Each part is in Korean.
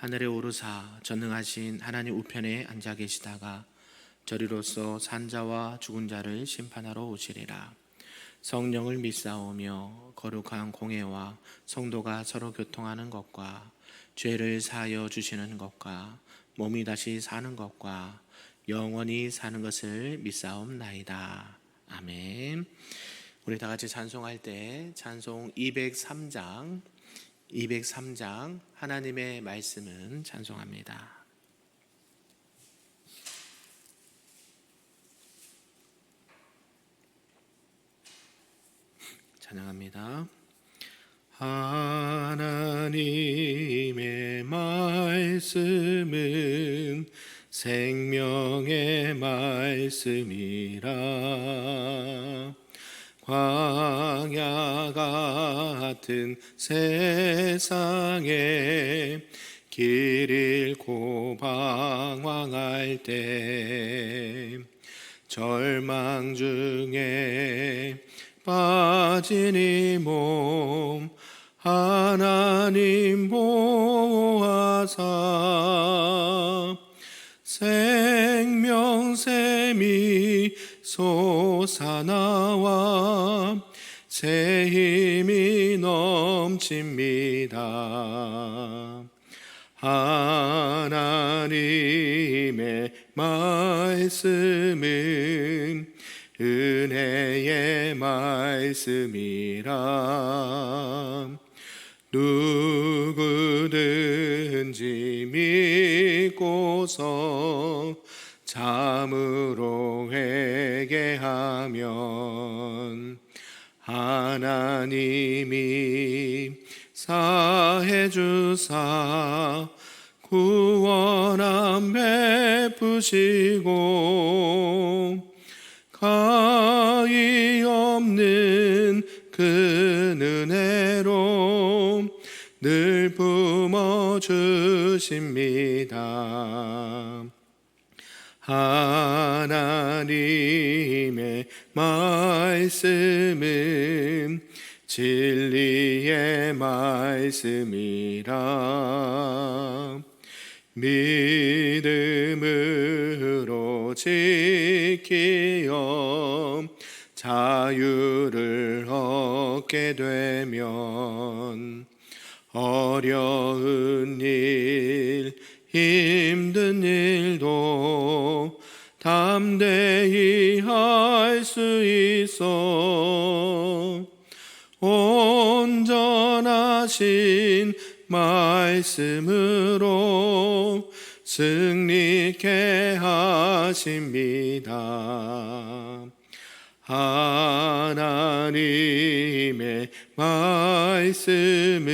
하늘에 오르사 전능하신 하나님 우편에 앉아 계시다가 저리로서 산자와 죽은 자를 심판하러 오시리라. 성령을 믿사오며 거룩한 공예와 성도가 서로 교통하는 것과 죄를 사하여 주시는 것과 몸이 다시 사는 것과 영원히 사는 것을 믿사옵나이다. 아멘. 우리 다 같이 찬송할 때 찬송 203장 203장 하나님의 말씀은 찬송합니다. 찬양합니다. 하나님의 말씀은 생명의 말씀이라 광야 같은 세상에 길 잃고 방황할 때 절망 중에 빠진 이 몸 하나님 보호하사 생명 샘이 솟아나와 새 힘이 넘칩니다. 하나님의 말씀은 은혜의 말씀이라 누구든지 믿고서 참으로 회개하면 하나님이 사해 주사 구원함 베푸시고 가히 없는 그 은혜로 늘 품어 주십니다. 하나님의 말씀은 진리의 말씀이라. 믿음으로 지키어 자유를 얻게 되면 어려운 일 힘든 일도 담대히 할 수 있어 온전하신 말씀으로 승리케 하십니다. 하나님의 말씀은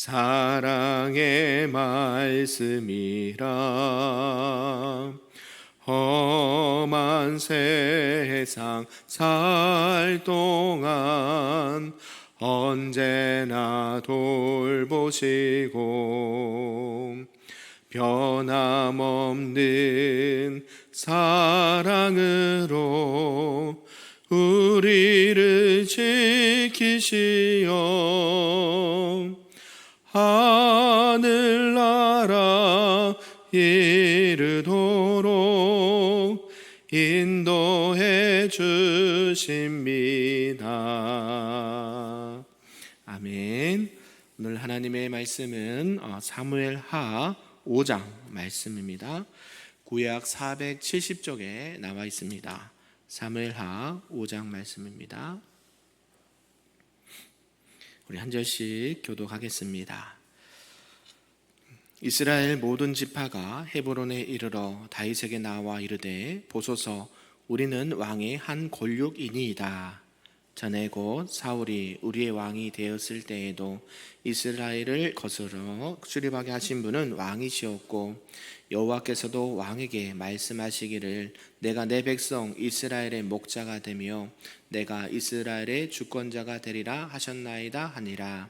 사랑의 말씀이라. 험한 세상 살 동안 언제나 돌보시고 변함없는 사랑으로 우리를 지키시어 하늘나라 이르도록 인도해 주십니다. 아멘. 오늘 하나님의 말씀은 어, 사무엘 하 5장 말씀입니다. 구약 470쪽에 나와 있습니다. 사무엘 하 5장 말씀입니다. 우리 한 절씩 교독하겠습니다. 이스라엘 모든 지파가 헤브론에 이르러 다윗에게 나와 이르되 보소서 우리는 왕의 한 권력이니이다. 전에 곧 사울이 우리의 왕이 되었을 때에도 이스라엘을 거스러 출입하게 하신 분은 왕이시었고 여호와께서도 왕에게 말씀하시기를 내가 내 백성 이스라엘의 목자가 되며 내가 이스라엘의 주권자가 되리라 하셨나이다 하니라.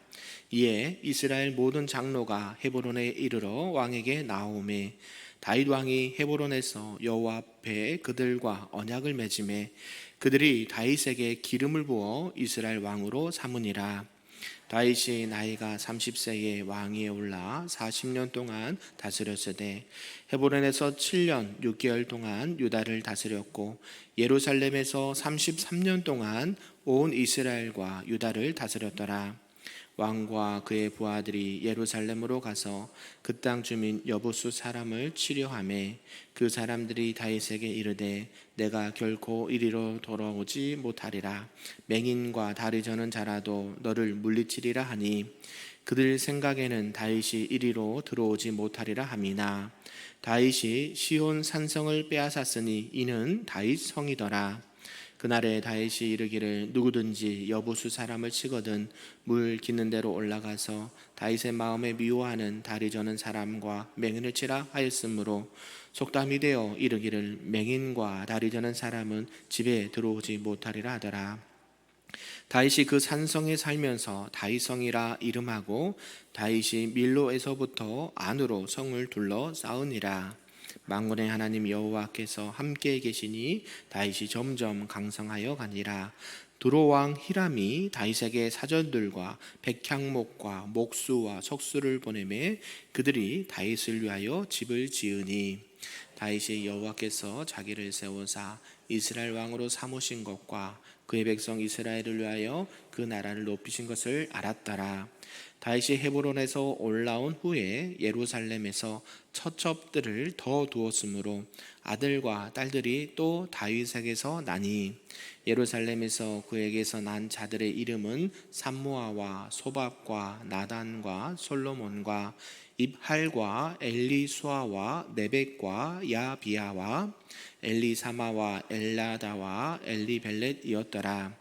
이에 이스라엘 모든 장로가 헤브론에 이르러 왕에게 나오매 다윗 왕이 헤브론에서 여호와 앞에 그들과 언약을 맺음에 그들이 다윗에게 기름을 부어 이스라엘 왕으로 삼으니라 다윗이 나이가 30세에 왕위에 올라 40년 동안 다스렸으되 헤브론에서 7년 6개월 동안 유다를 다스렸고 예루살렘에서 33년 동안 온 이스라엘과 유다를 다스렸더라 왕과 그의 부하들이 예루살렘으로 가서 그 땅 주민 여부수 사람을 치료하매 그 사람들이 다윗에게 이르되 내가 결코 이리로 돌아오지 못하리라. 맹인과 다리 저는 자라도 너를 물리치리라 하니 그들 생각에는 다윗이 이리로 들어오지 못하리라 함이나. 다윗이 시온 산성을 빼앗았으니 이는 다윗 성이더라 그날에 다윗이 이르기를 누구든지 여부수 사람을 치거든 물 기는 대로 올라가서 다윗의 마음에 미워하는 다리 저는 사람과 맹인을 치라 하였으므로 속담이 되어 이르기를 맹인과 다리 저는 사람은 집에 들어오지 못하리라 하더라. 다윗이 그 산성에 살면서 다윗성이라 이름하고 다윗이 밀로에서부터 안으로 성을 둘러 쌓으니라 만군의 하나님 여호와께서 함께 계시니 다윗이 점점 강성하여 가니라. 두로 왕 히람이 다윗에게 사전들과 백향목과 목수와 석수를 보내매 그들이 다윗을 위하여 집을 지으니 다윗이 여호와께서 자기를 세우사 이스라엘 왕으로 삼으신 것과 그의 백성 이스라엘을 위하여 그 나라를 높이신 것을 알았더라. 다윗이 헤브론에서 올라온 후에 예루살렘에서 처첩들을 더 두었으므로 아들과 딸들이 또 다윗에게서 나니 예루살렘에서 그에게서 난 자들의 이름은 삼모아와 소밥과 나단과 솔로몬과 입할과 엘리수아와 네벡과 야비아와 엘리사마와 엘라다와 엘리벨렛이었더라.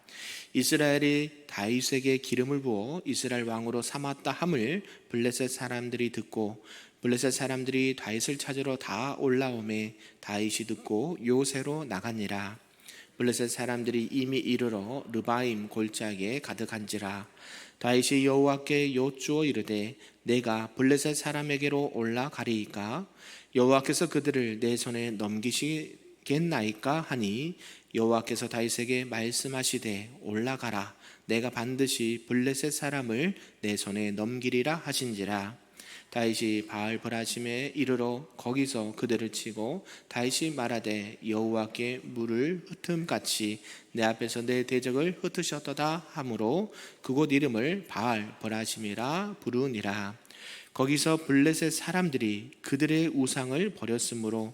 이스라엘이 다윗에게 기름을 부어 이스라엘 왕으로 삼았다 함을 블레셋 사람들이 듣고 블레셋 사람들이 다윗을 찾으러 다 올라오매 다윗이 듣고 요새로 나가니라. 블레셋 사람들이 이미 이르러 르바임 골짜기에 가득한지라 다윗이 여호와께 여쭈어 이르되 내가 블레셋 사람에게로 올라가리이까 여호와께서 그들을 내 손에 넘기시 겠나이까 하니 여호와께서 다윗에게 말씀하시되 올라가라. 내가 반드시 블레셋 사람을 내 손에 넘기리라 하신지라. 다윗이 바알 브라심에 이르러 거기서 그들을 치고 다윗이 말하되 여호와께 물을 흩음 같이 내 앞에서 내 대적을 흩으셨도다 하므로 그곳 이름을 바알 브라심이라 부르니라. 거기서 블레셋 사람들이 그들의 우상을 버렸으므로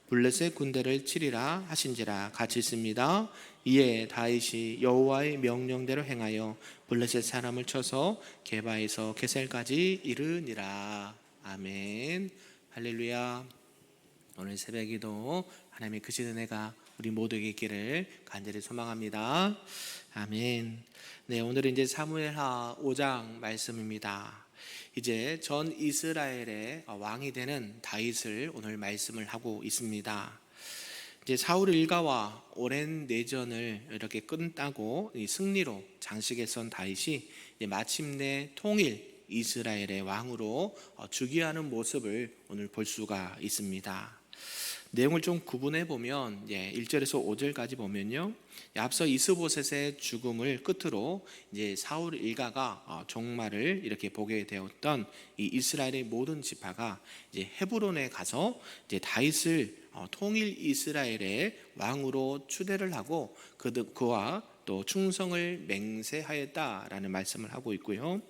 블레셋 군대를 치리라 하신지라 같이 있습니다 이에 다윗이 여호와의 명령대로 행하여 블레셋 사람을 쳐서 게바에서 게셀까지 이르니라 아멘 할렐루야 오늘 새벽에도 하나님의 크신 은혜가 우리 모두에게 있기를 간절히 소망합니다. 아멘. 네, 오늘은 이제 사무엘하 5장 말씀입니다. 이제 전 이스라엘의 왕이 되는 다윗을 오늘 말씀을 하고 있습니다. 이제 사울 일가와 오랜 내전을 이렇게 끝나고 승리로 장식에 선 다윗이 마침내 통일 이스라엘의 왕으로 즉위하는 모습을 오늘 볼 수가 있습니다. 내용을 좀 구분해 보면 예, 1절에서 5절까지 보면요. 앞서 이스보셋의 죽음을 끝으로 이제 사울 일가가 어, 종말을 이렇게 보게 되었던 이 이스라엘의 모든 지파가 이제 헤브론에 가서 이제 다윗을 어, 통일 이스라엘의 왕으로 추대를 하고 그 그와 또 충성을 맹세하였다라는 말씀을 하고 있고요.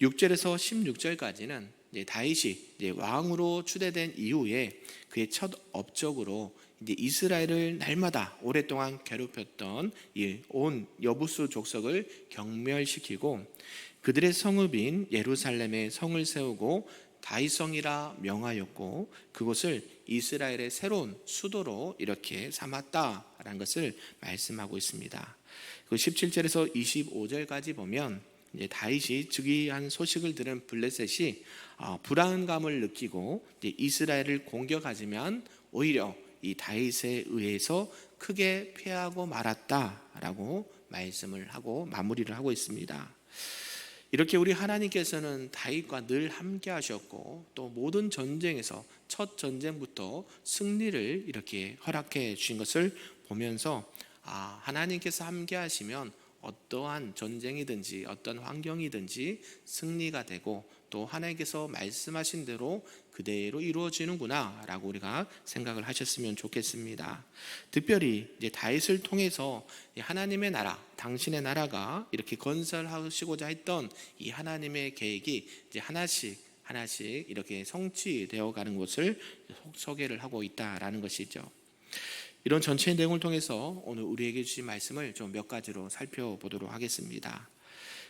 6절에서 16절까지는 이제 다윗이 이제 왕으로 추대된 이후에 그의 첫 업적으로 이제 이스라엘을 날마다 오랫동안 괴롭혔던 이온 여부수 족속을 경멸시키고 그들의 성읍인 예루살렘에 성을 세우고 다윗성이라 명하였고 그곳을 이스라엘의 새로운 수도로 이렇게 삼았다라는 것을 말씀하고 있습니다. 그 17절에서 25절까지 보면 다윗이 즉위한 소식을 들은 블레셋이 어, 불안감을 느끼고 이스라엘을 공격하지만 오히려 이 다윗에 의해서 크게 패하고 말았다라고 말씀을 하고 마무리를 하고 있습니다. 이렇게 우리 하나님께서는 다윗과 늘 함께 하셨고 또 모든 전쟁에서 첫 전쟁부터 승리를 이렇게 허락해 주신 것을 보면서 아, 하나님께서 함께 하시면 어떠한 전쟁이든지 어떤 환경이든지 승리가 되고 또 하나님께서 말씀하신 대로 그대로 이루어지는구나라고 우리가 생각을 하셨으면 좋겠습니다. 특별히 이제 다윗을 통해서 이 하나님의 나라, 당신의 나라가 이렇게 건설하시고자 했던 이 하나님의 계획이 이제 하나씩 하나씩 이렇게 성취되어 가는 것을 소개를 하고 있다라는 것이죠. 이런 전체 내용을 통해서 오늘 우리에게 주신 말씀을 좀 몇 가지로 살펴보도록 하겠습니다.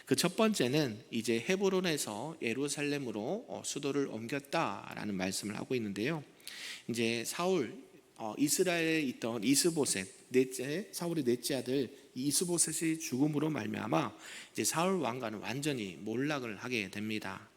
그 첫 번째는 이제 헤브론에서 예루살렘으로 어, 수도를 옮겼다라는 말씀을 하고 있는데요. 이제 사울 어, 이스라엘에 있던 이스보셋 넷째 사울의 넷째 아들 이스보셋의 죽음으로 말미암아 이제 사울 왕가는 완전히 몰락을 하게 됩니다.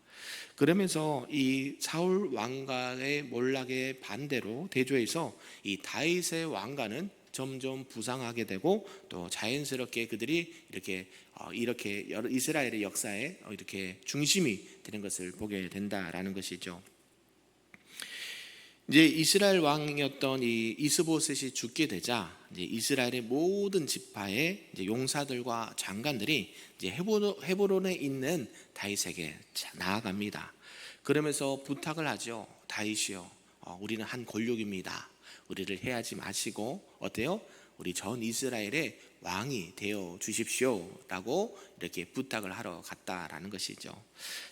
그러면서 이 사울 왕가의 몰락의 반대로 대조해서 이 다윗의 왕가는 점점 부상하게 되고 또 자연스럽게 그들이 이렇게 어, 이렇게 이스라엘의 역사에 어, 이렇게 중심이 되는 것을 보게 된다라는 것이죠. 이제 이스라엘 왕이었던 이 이스보셋이 죽게 되자 이제 이스라엘의 모든 지파의 이제 용사들과 장관들이 이제 헤브론에 있는 다윗에게 나아갑니다. 그러면서 부탁을 하죠. 다윗이요, 어, 우리는 한 권력입니다. 우리를 해하지 마시고 어때요? 우리 전 이스라엘의 왕이 되어 주십시오라고 이렇게 부탁을 하러 갔다라는 것이죠.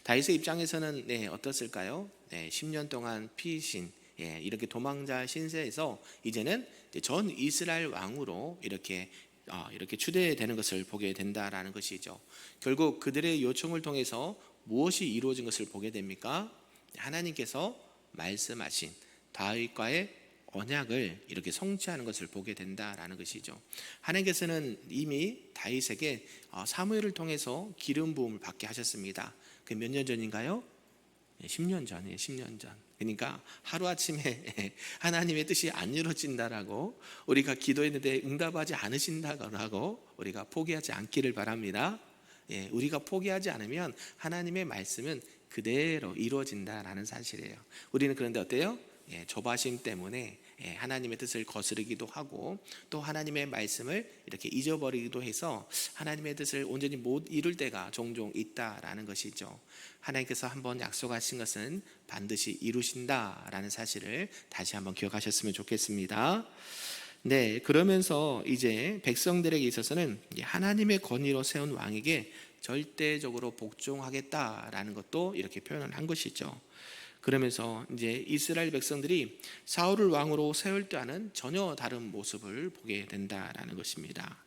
다윗의 입장에서는 네, 어떻을까요? 네, 10년 동안 피신 예, 이렇게 도망자 신세에서 이제는 전 이스라엘 왕으로 이렇게 어, 이렇게 추대되는 것을 보게 된다라는 것이죠. 결국 그들의 요청을 통해서 무엇이 이루어진 것을 보게 됩니까? 하나님께서 말씀하신 다윗과의 언약을 이렇게 성취하는 것을 보게 된다라는 것이죠. 하나님께서는 이미 다윗에게 어, 사무엘을 통해서 기름 부음을 받게 하셨습니다. 그 몇 년 전인가요? 10년 전이에요. 10년 전. 그러니까 하루아침에 하나님의 뜻이 안 이루어진다라고 우리가 기도했는데 응답하지 않으신다고 우리가 포기하지 않기를 바랍니다. 예, 우리가 포기하지 않으면 하나님의 말씀은 그대로 이루어진다라는 사실이에요. 우리는 그런데 어때요? 예, 조바심 때문에 예, 하나님의 뜻을 거스르기도 하고 또 하나님의 말씀을 이렇게 잊어버리기도 해서 하나님의 뜻을 온전히 못 이룰 때가 종종 있다라는 것이죠. 하나님께서 한번 약속하신 것은 반드시 이루신다라는 사실을 다시 한번 기억하셨으면 좋겠습니다. 네, 그러면서 이제 백성들에게 있어서는 하나님의 권위로 세운 왕에게 절대적으로 복종하겠다라는 것도 이렇게 표현을 한 것이죠. 그러면서 이제 이스라엘 백성들이 사울을 왕으로 세울 때와는 전혀 다른 모습을 보게 된다라는 것입니다.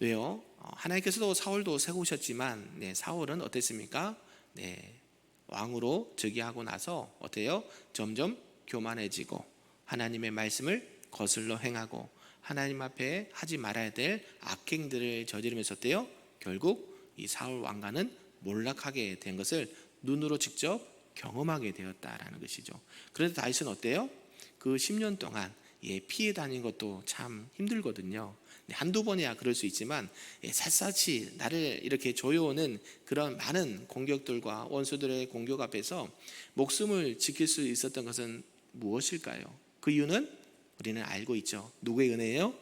왜요? 어, 하나님께서도 사울도 세우셨지만 네, 사울은 어땠습니까? 네, 왕으로 즉위하고 나서 어때요? 점점 교만해지고 하나님의 말씀을 거슬러 행하고 하나님 앞에 하지 말아야 될 악행들을 저지르면서 어때요? 결국 이 사울 왕가는 몰락하게 된 것을 눈으로 직접 경험하게 되었다라는 것이죠. 그래서 다윗은 어때요? 그 10년 동안 예, 피해 다닌 것도 참 힘들거든요. 한두 번이야 그럴 수 있지만 예, 샅샅이 나를 이렇게 조여오는 그런 많은 공격들과 원수들의 공격 앞에서 목숨을 지킬 수 있었던 것은 무엇일까요? 그 이유는 우리는 알고 있죠. 누구의 은혜예요?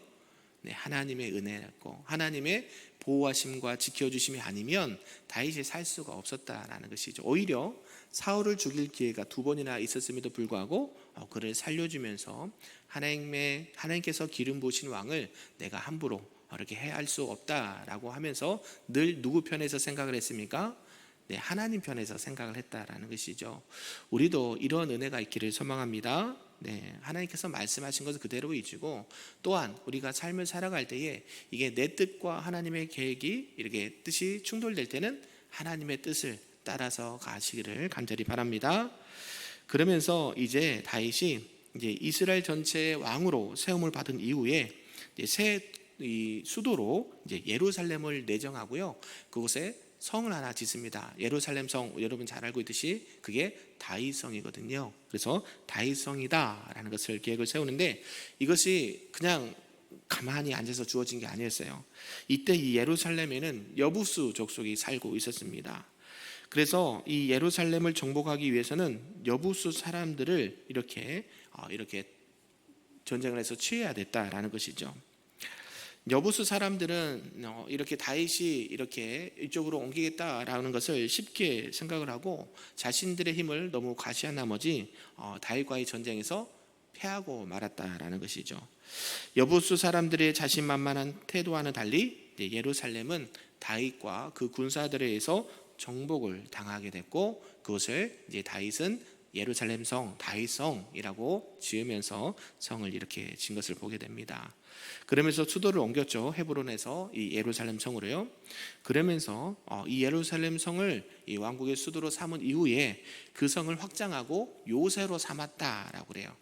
네, 하나님의 은혜였고 하나님의 보호하심과 지켜주심이 아니면 다윗이 살 수가 없었다라는 것이죠. 오히려 사울을 죽일 기회가 두 번이나 있었음에도 불구하고 어, 그를 살려주면서 하나님의 하나님께서 기름 부으신 왕을 내가 함부로 이렇게 해할 수 없다라고 하면서 늘 누구 편에서 생각을 했습니까? 네, 하나님 편에서 생각을 했다라는 것이죠. 우리도 이런 은혜가 있기를 소망합니다. 네, 하나님께서 말씀하신 것을 그대로 이주고 또한 우리가 삶을 살아갈 때에 이게 내 뜻과 하나님의 계획이 이렇게 뜻이 충돌될 때는 하나님의 뜻을 따라서 가시기를 간절히 바랍니다. 그러면서 이제 다윗이 이제 이스라엘 전체의 왕으로 세움을 받은 이후에 새이 수도로 이제 예루살렘을 내정하고요. 그곳에 성을 하나 짓습니다. 예루살렘 성 여러분 잘 알고 있듯이 그게 다윗성이거든요. 그래서 다윗성이다라는 것을 계획을 세우는데 이것이 그냥 가만히 앉아서 주어진 게 아니었어요. 이때 이 예루살렘에는 여부수 족속이 살고 있었습니다. 그래서 이 예루살렘을 정복하기 위해서는 여부수 사람들을 이렇게 어, 이렇게 전쟁을 해서 취해야 됐다라는 것이죠. 여부수 사람들은 어, 이렇게 다윗이 이렇게 이쪽으로 옮기겠다라는 것을 쉽게 생각을 하고 자신들의 힘을 너무 과시한 나머지 어, 다윗과의 전쟁에서 패하고 말았다라는 것이죠. 여부수 사람들의 자신만만한 태도와는 달리 이제 예루살렘은 다윗과 그 군사들에 의해서 정복을 당하게 됐고 그것을 이제 다윗은 예루살렘 성 다윗성이라고 지으면서 성을 이렇게 진 것을 보게 됩니다. 그러면서 수도를 옮겼죠 헤브론에서 이 예루살렘 성으로요. 그러면서 어, 이 예루살렘 성을 이 왕국의 수도로 삼은 이후에 그 성을 확장하고 요새로 삼았다라고 그래요.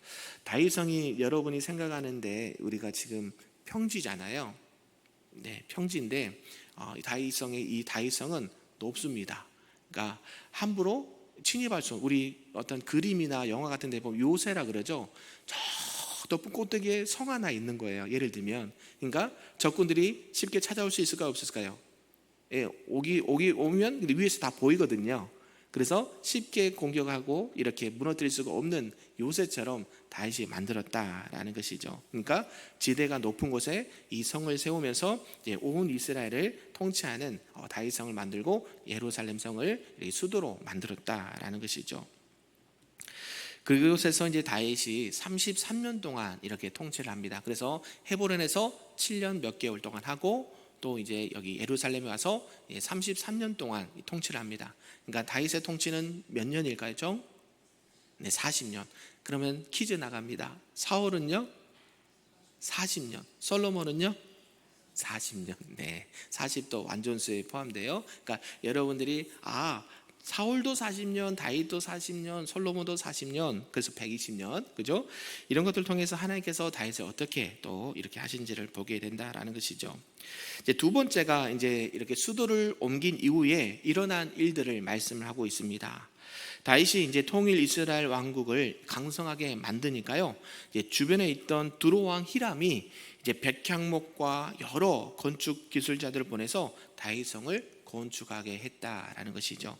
다윗성이 여러분이 생각하는데 우리가 지금 평지잖아요. 네, 평지인데 어, 다윗성의 이 다윗성은 높습니다. 그러니까 함부로 침입할 수 우리 어떤 그림이나 영화 같은 데 보면 요새라 그러죠. 저 꼭대기에 성 하나 있는 거예요. 예를 들면 그러니까 적군들이 쉽게 찾아올 수 있을까요, 없을까요? 예, 오기 오기 오면 위에서 다 보이거든요. 그래서 쉽게 공격하고 이렇게 무너뜨릴 수가 없는 요새처럼 다시 만들었다라는 것이죠. 그러니까 지대가 높은 곳에 이 성을 세우면서 온 이스라엘을 통치하는 어, 다윗 성을 만들고 예루살렘 성을 수도로 만들었다라는 것이죠. 그곳에서 이제 다윗이 33년 동안 이렇게 통치를 합니다. 그래서 헤브론에서 7년 몇 개월 동안 하고 또 이제 여기 예루살렘에 와서 33년 동안 통치를 합니다. 그러니까 다윗의 통치는 몇 년일까요? 좀? 네, 40년. 그러면 퀴즈 나갑니다. 사울은요? 40년. 솔로몬은요? 40년. 네. 40도 완전수에 포함돼요. 그러니까 여러분들이 아, 사울도 40년, 다윗도 40년, 솔로몬도 40년, 그래서 120년, 그죠? 이런 것들 통해서 하나님께서 다윗을 어떻게 또 이렇게 하신지를 보게 된다라는 것이죠. 이제 두 번째가 이제 이렇게 수도를 옮긴 이후에 일어난 일들을 말씀을 하고 있습니다. 다윗이 이제 통일 이스라엘 왕국을 강성하게 만드니까요. 이제 주변에 있던 두로 왕 히람이 이제 백향목과 여러 건축 기술자들을 보내서 다윗성을 건축하게 했다라는 것이죠.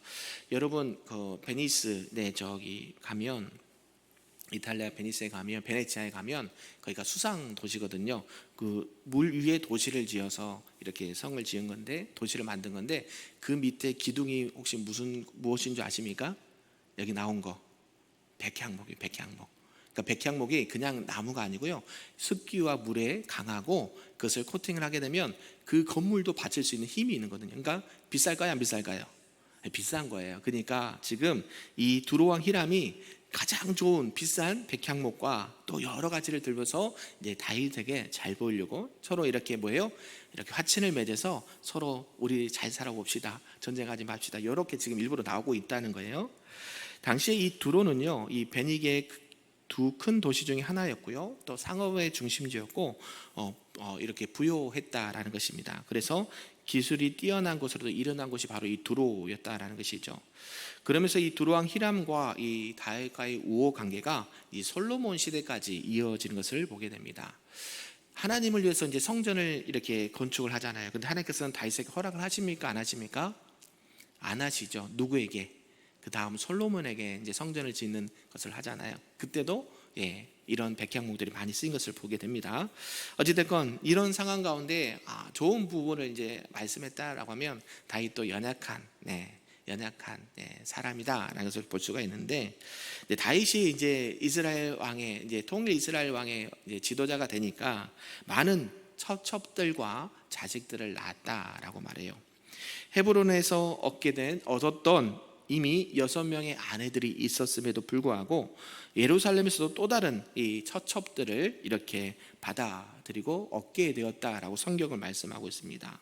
여러분 그 베니스 네 저기 가면 이탈리아 베니스에 가면 베네치아에 가면 거기가 수상 도시거든요. 그 물 위에 도시를 지어서 이렇게 성을 지은 건데 도시를 만든 건데 그 밑에 기둥이 혹시 무슨 무엇인 줄 아십니까? 여기 나온 거 백향목이 백향목. 그러니까 백향목이 그냥 나무가 아니고요. 습기와 물에 강하고 그것을 코팅을 하게 되면 그 건물도 받칠 수 있는 힘이 있는 거거든요. 그러니까 비쌀까요, 안 비쌀까요? 네, 비싼 거예요. 그러니까 지금 이 두로왕 히람이 가장 좋은 비싼 백향목과 또 여러 가지를 들면서 이제 다윗에게 잘 보이려고 서로 이렇게 뭐예요? 이렇게 화친을 맺어서 서로 우리 잘 살아봅시다. 전쟁하지 맙시다. 이렇게 지금 일부러 나오고 있다는 거예요. 당시에 이 두로는요, 이 베니게의 두 큰 도시 중에 하나였고요. 또 상업의 중심지였고 어, 어, 이렇게 부요했다라는 것입니다. 그래서 기술이 뛰어난 곳으로도 일어난 곳이 바로 이 두로였다라는 것이죠. 그러면서 이 두로왕 히람과 이 다윗과의 우호 관계가 이 솔로몬 시대까지 이어지는 것을 보게 됩니다. 하나님을 위해서 이제 성전을 이렇게 건축을 하잖아요. 근데 하나님께서는 다윗에게 허락을 하십니까? 안 하십니까? 안 하시죠. 누구에게? 그 다음 솔로몬에게 이제 성전을 짓는 것을 하잖아요. 그때도 예, 이런 백향목들이 많이 쓰인 것을 보게 됩니다. 어찌됐건 이런 상황 가운데 아, 좋은 부분을 이제 말씀했다라고 하면 다윗도 연약한, 네, 연약한 네, 사람이다라는 것을 볼 수가 있는데 이제 다윗이 이제 이스라엘 왕의 이제 통일 이스라엘 왕의 이제 지도자가 되니까 많은 첩첩들과 자식들을 낳았다라고 말해요. 헤브론에서 얻게 된 얻었던 이미 여섯 명의 아내들이 있었음에도 불구하고 예루살렘에서도 또 다른 이 처첩들을 이렇게 받아들이고 얻게 되었다라고 성경을 말씀하고 있습니다.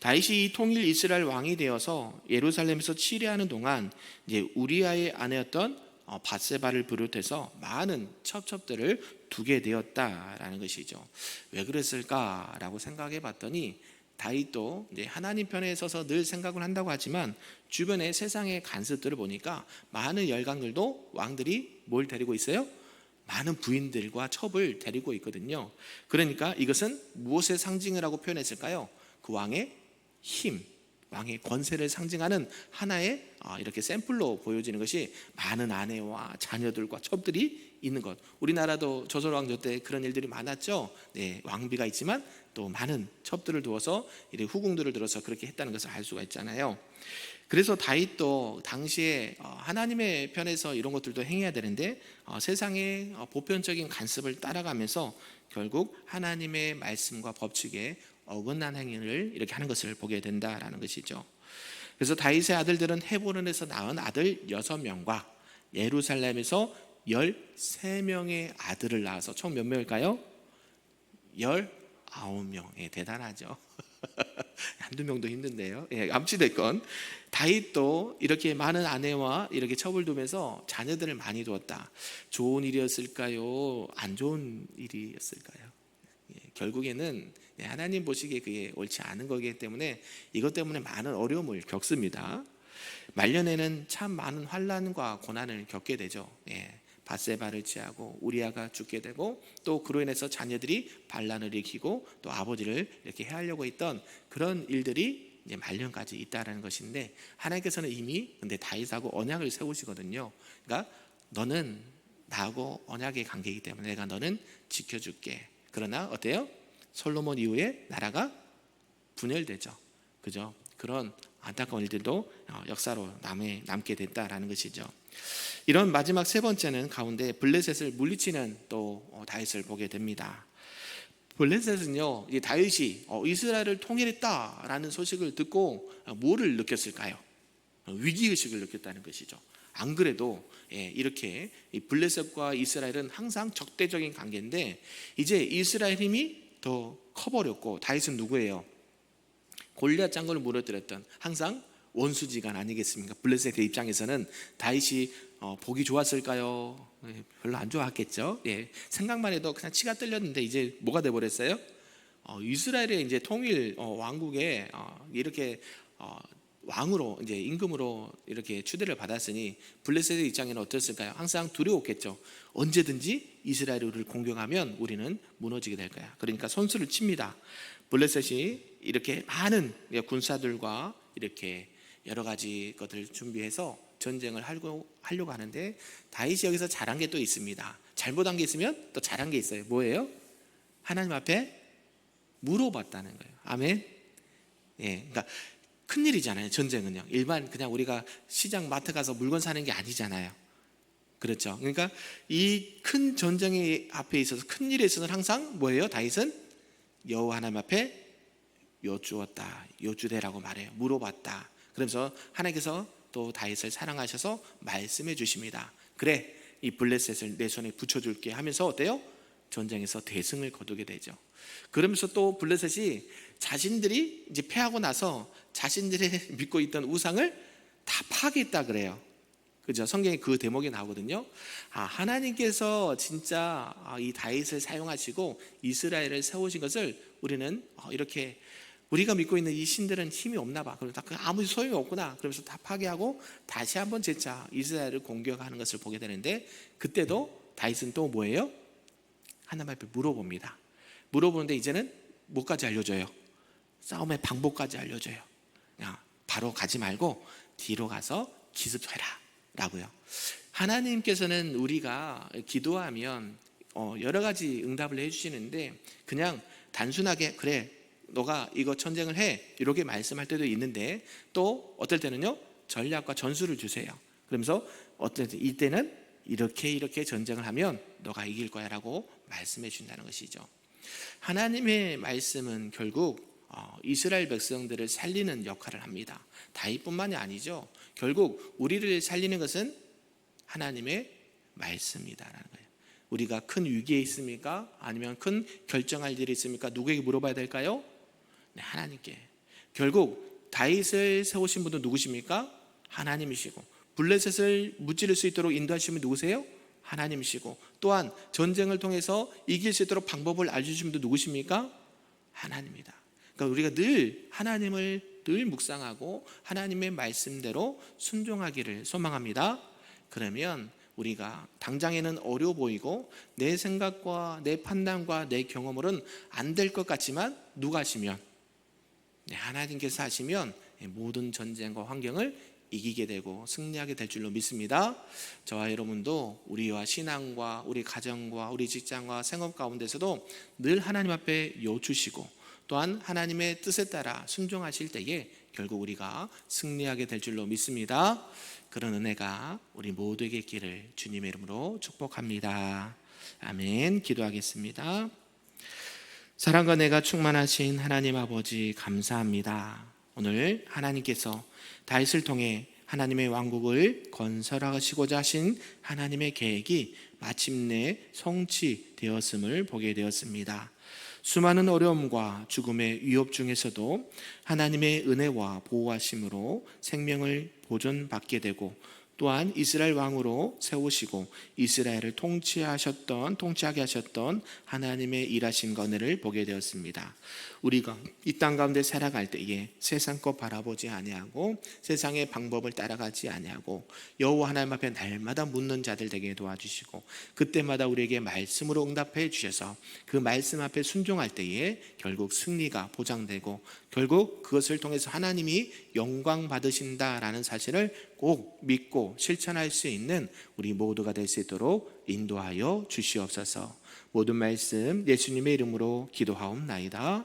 다윗이 이 통일 이스라엘 왕이 되어서 예루살렘에서 치리하는 동안 이제 우리아의 아내였던 어, 바세바를 비롯해서 많은 첩첩들을 두게 되었다라는 것이죠. 왜 그랬을까라고 생각해 봤더니 다윗도 하나님 편에 서서 늘 생각을 한다고 하지만 주변의 세상의 간섭들을 보니까 많은 열강들도 왕들이 뭘 데리고 있어요? 많은 부인들과 첩을 데리고 있거든요. 그러니까 이것은 무엇의 상징이라고 표현했을까요? 그 왕의 힘, 왕의 권세를 상징하는 하나의 어, 이렇게 샘플로 보여지는 것이 많은 아내와 자녀들과 첩들이 있는 것. 우리나라도 조선 왕조 때 그런 일들이 많았죠. 네, 왕비가 있지만 또 많은 첩들을 두어서 이렇게 후궁들을 들어서 그렇게 했다는 것을 알 수가 있잖아요. 그래서 다윗도 당시에 어, 하나님의 편에서 이런 것들도 행해야 되는데 어, 세상의 어, 보편적인 간섭을 따라가면서 결국 하나님의 말씀과 법칙에 어긋난 행위를 이렇게 하는 것을 보게 된다라는 것이죠. 그래서 다윗의 아들들은 헤브론에서 낳은 아들 여섯 명과 예루살렘에서 열세 명의 아들을 낳아서 총 몇 명일까요? 열아홉 명. 예, 대단하죠. 한두 명도 힘든데요. 예, 암치됐건 다윗도 이렇게 많은 아내와 이렇게 첩을 두면서 자녀들을 많이 두었다. 좋은 일이었을까요? 안 좋은 일이었을까요? 예, 결국에는 예, 하나님 보시기에 그게 옳지 않은 거기 때문에 이것 때문에 많은 어려움을 겪습니다. 말년에는 참 많은 환란과 고난을 겪게 되죠. 예, 바세바를 취하고 우리아가 죽게 되고 또 그로 인해서 자녀들이 반란을 일으키고 또 아버지를 이렇게 해하려고 했던 그런 일들이 이제 말년까지 있다라는 것인데 하나님께서는 이미 근데 다윗하고 언약을 세우시거든요. 그러니까 너는 나하고 언약의 관계이기 때문에 내가 너는 지켜줄게. 그러나 어때요? 솔로몬 이후에 나라가 분열되죠. 그죠? 그런 안타까운 일들도 어, 역사로 남에 남게 됐다라는 것이죠. 이런 마지막 세 번째는 가운데 블레셋을 물리치는 또 어, 다윗을 보게 됩니다. 블레셋은요, 이 다윗이 어, 이스라엘을 통일했다라는 소식을 듣고 뭐를 느꼈을까요? 위기 의식을 느꼈다는 것이죠. 안 그래도 예, 이렇게 블레셋과 이스라엘은 항상 적대적인 관계인데 이제 이스라엘 힘이 더 커버렸고 다윗은 누구예요? 골리앗 장군을 무너뜨렸던 항상 원수지간 아니겠습니까? 블레셋의 입장에서는 다윗이 어, 보기 좋았을까요? 예, 별로 안 좋았겠죠. 예, 생각만 해도 그냥 치가 떨렸는데 이제 뭐가 돼 버렸어요? 어, 이스라엘의 이제 통일 어, 왕국에 어, 이렇게 어, 왕으로 이제 임금으로 이렇게 추대를 받았으니 블레셋의 입장에는 어땠을까요? 항상 두려웠겠죠. 언제든지 이스라엘을 공격하면 우리는 무너지게 될 거야. 그러니까 손수를 칩니다. 블레셋이 이렇게 많은 군사들과 이렇게 여러 가지 것들을 준비해서 전쟁을 하려고, 하려고 하는데 다윗이 여기서 잘한 게 또 있습니다. 잘못한 게 있으면 또 잘한 게 있어요. 뭐예요? 하나님 앞에 물어봤다는 거예요. 아멘. 예, 그러니까 큰 일이잖아요. 전쟁은요. 일반 그냥 우리가 시장 마트 가서 물건 사는 게 아니잖아요. 그렇죠. 그러니까 이 큰 전쟁의 앞에 있어서 큰 일에 있어서는 항상 뭐예요? 다윗은 여호와 하나님 앞에 여쭈었다. 여쭈대라고 말해요. 물어봤다. 그러면서 하나님께서 또 다윗을 사랑하셔서 말씀해 주십니다. 그래, 이 블레셋을 내 손에 붙여 줄게 하면서 어때요? 전쟁에서 대승을 거두게 되죠. 그러면서 또 블레셋이 자신들이 이제 패하고 나서 자신들이 믿고 있던 우상을 다 파괴했다 그래요. 그죠? 성경에 그 대목이 나오거든요. 아, 하나님께서 진짜 아, 이 다윗을 사용하시고 이스라엘을 세우신 것을 우리는 어, 이렇게 우리가 믿고 있는 이 신들은 힘이 없나 봐. 그래서 그 아무 소용이 없구나. 그러면서 다 파괴하고 다시 한번 재차 이스라엘을 공격하는 것을 보게 되는데 그때도 다윗은 또 뭐예요? 하나님 앞에 물어봅니다. 물어보는데 이제는 뭐까지 알려줘요? 싸움의 방법까지 알려줘요. 그냥 바로 가지 말고 뒤로 가서 기습해라. 라고요. 하나님께서는 우리가 기도하면 어, 여러 가지 응답을 해주시는데 그냥 단순하게 그래 너가 이거 전쟁을 해 이렇게 말씀할 때도 있는데 또 어떨 때는요 전략과 전술을 주세요. 그러면서 어떨 때 이때는 이렇게 이렇게 전쟁을 하면 너가 이길 거야 라고 말씀해 준다는 것이죠. 하나님의 말씀은 결국 어, 이스라엘 백성들을 살리는 역할을 합니다. 다윗뿐만이 아니죠. 결국 우리를 살리는 것은 하나님의 말씀이다라는 거예요. 우리가 큰 위기에 있습니까? 아니면 큰 결정할 일이 있습니까? 누구에게 물어봐야 될까요? 네, 하나님께. 결국 다윗을 세우신 분도 누구십니까? 하나님이시고 블레셋을 무찌를 수 있도록 인도하신 분 누구세요? 하나님이시고 또한 전쟁을 통해서 이길 수 있도록 방법을 알려주신 분도 누구십니까? 하나님이다. 그러니까 우리가 늘 하나님을 늘 묵상하고 하나님의 말씀대로 순종하기를 소망합니다. 그러면 우리가 당장에는 어려워 보이고 내 생각과 내 판단과 내 경험으로는 안 될 것 같지만 누가 하시면 네, 하나님께서 하시면 모든 전쟁과 환경을 이기게 되고 승리하게 될 줄로 믿습니다. 저와 여러분도 우리와 신앙과 우리 가정과 우리 직장과 생업 가운데서도 늘 하나님 앞에 여주시고 또한 하나님의 뜻에 따라 순종하실 때에 결국 우리가 승리하게 될 줄로 믿습니다. 그런 은혜가 우리 모두에게 있기를 주님의 이름으로 축복합니다. 아멘. 기도하겠습니다. 사랑과 내가 충만하신 하나님 아버지 감사합니다. 오늘 하나님께서 다윗을 통해 하나님의 왕국을 건설하시고자 하신 하나님의 계획이 마침내 성취되었음을 보게 되었습니다. 수많은 어려움과 죽음의 위협 중에서도 하나님의 은혜와 보호하심으로 생명을 보존받게 되고 또한 이스라엘 왕으로 세우시고 이스라엘을 통치하셨던 통치하게 하셨던 하나님의 일하심과 은혜를 보게 되었습니다. 우리가 이 땅 가운데 살아갈 때에 세상 것 바라보지 아니하고 세상의 방법을 따라가지 아니하고 여호와 하나님 앞에 날마다 묻는 자들 되게 도와주시고 그때마다 우리에게 말씀으로 응답해 주셔서 그 말씀 앞에 순종할 때에 결국 승리가 보장되고 결국 그것을 통해서 하나님이 영광 받으신다라는 사실을 꼭 믿고 실천할 수 있는 우리 모두가 될 수 있도록 인도하여 주시옵소서. 모든 말씀 예수님의 이름으로 기도하옵나이다.